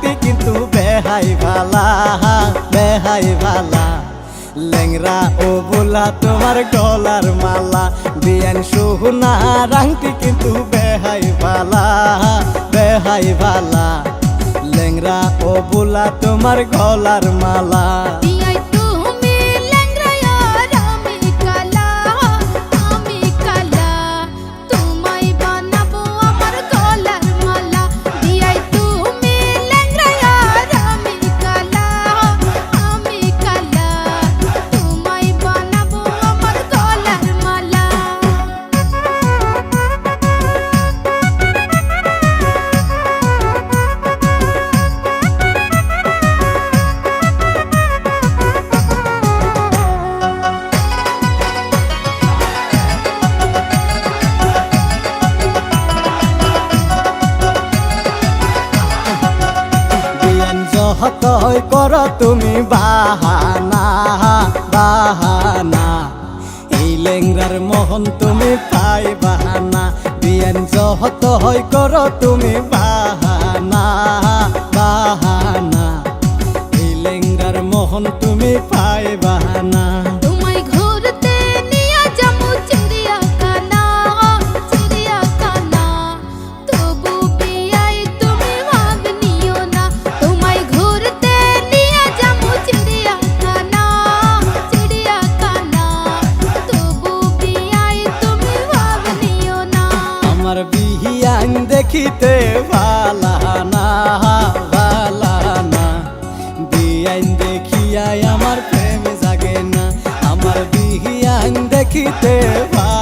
রাংটি কিন্তু বেহাই ভালা বেহাই ভালা। লেংরা ও বোলা, তোমার গলার মালা। বিয়ান সোহনা রাংটি কিন্তু বেহাই ভালা বেহাই ভালা। লেংরা ও বোলা, তোমার গলার মালা। যহতই কর তুমি বাহানা বাহানা। এই লেংরার মোহন তুমি পাই বাহানা, বিয়ান যহতই কর তুমি বাহানা বাহানা। এই লেংরার মোহন তুমি পাই বাহানা। দেখিতে দেখিয়ায় আমার প্রেম জাগে না আমার বিহিয়ান দেখিতে ভালা